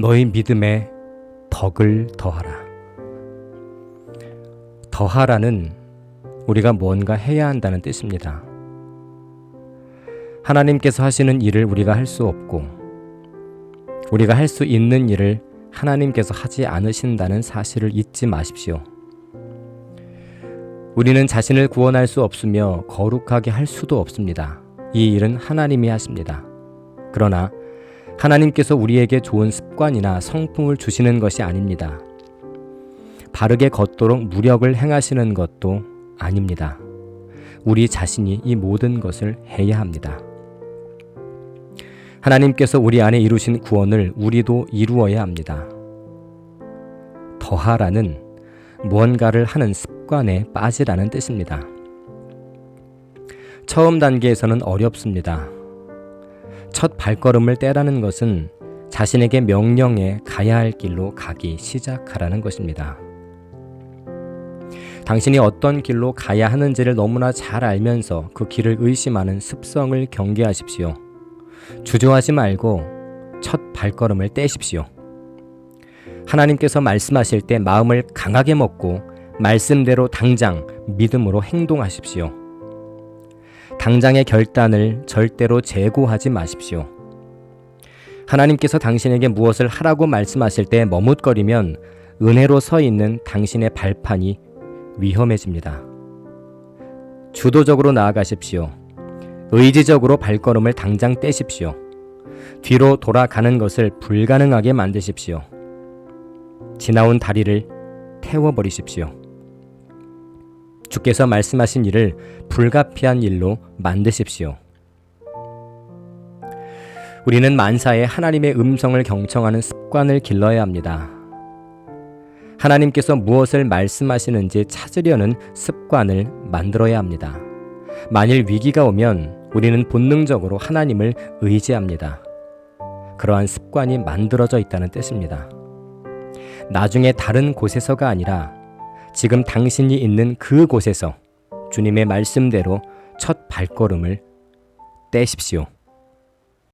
너희 믿음에 덕을 더하라. 더하라는 우리가 뭔가 해야 한다는 뜻입니다. 하나님께서 하시는 일을 우리가 할 수 없고, 우리가 할 수 있는 일을 하나님께서 하지 않으신다는 사실을 잊지 마십시오. 우리는 자신을 구원할 수 없으며 거룩하게 할 수도 없습니다. 이 일은 하나님이 하십니다. 그러나 하나님께서 우리에게 좋은 습관이나 성품을 주시는 것이 아닙니다. 바르게 걷도록 무력을 행하시는 것도 아닙니다. 우리 자신이 이 모든 것을 해야 합니다. 하나님께서 우리 안에 이루신 구원을 우리도 이루어야 합니다. 더하라는 무언가를 하는 습관에 빠지라는 뜻입니다. 처음 단계에서는 어렵습니다. 첫 발걸음을 떼라는 것은 자신에게 명령해 가야 할 길로 가기 시작하라는 것입니다. 당신이 어떤 길로 가야 하는지를 너무나 잘 알면서 그 길을 의심하는 습성을 경계하십시오. 주저하지 말고 첫 발걸음을 떼십시오. 하나님께서 말씀하실 때 마음을 강하게 먹고 말씀대로 당장 믿음으로 행동하십시오. 당장의 결단을 절대로 재고하지 마십시오. 하나님께서 당신에게 무엇을 하라고 말씀하실 때 머뭇거리면 은혜로 서 있는 당신의 발판이 위험해집니다. 주도적으로 나아가십시오. 의지적으로 발걸음을 당장 떼십시오. 뒤로 돌아가는 것을 불가능하게 만드십시오. 지나온 다리를 태워버리십시오. 주께서 말씀하신 일을 불가피한 일로 만드십시오. 우리는 만사에 하나님의 음성을 경청하는 습관을 길러야 합니다. 하나님께서 무엇을 말씀하시는지 찾으려는 습관을 만들어야 합니다. 만일 위기가 오면 우리는 본능적으로 하나님을 의지합니다. 그러한 습관이 만들어져 있다는 뜻입니다. 나중에 다른 곳에서가 아니라 지금 당신이 있는 그 곳에서 주님의 말씀대로 첫 발걸음을 떼십시오.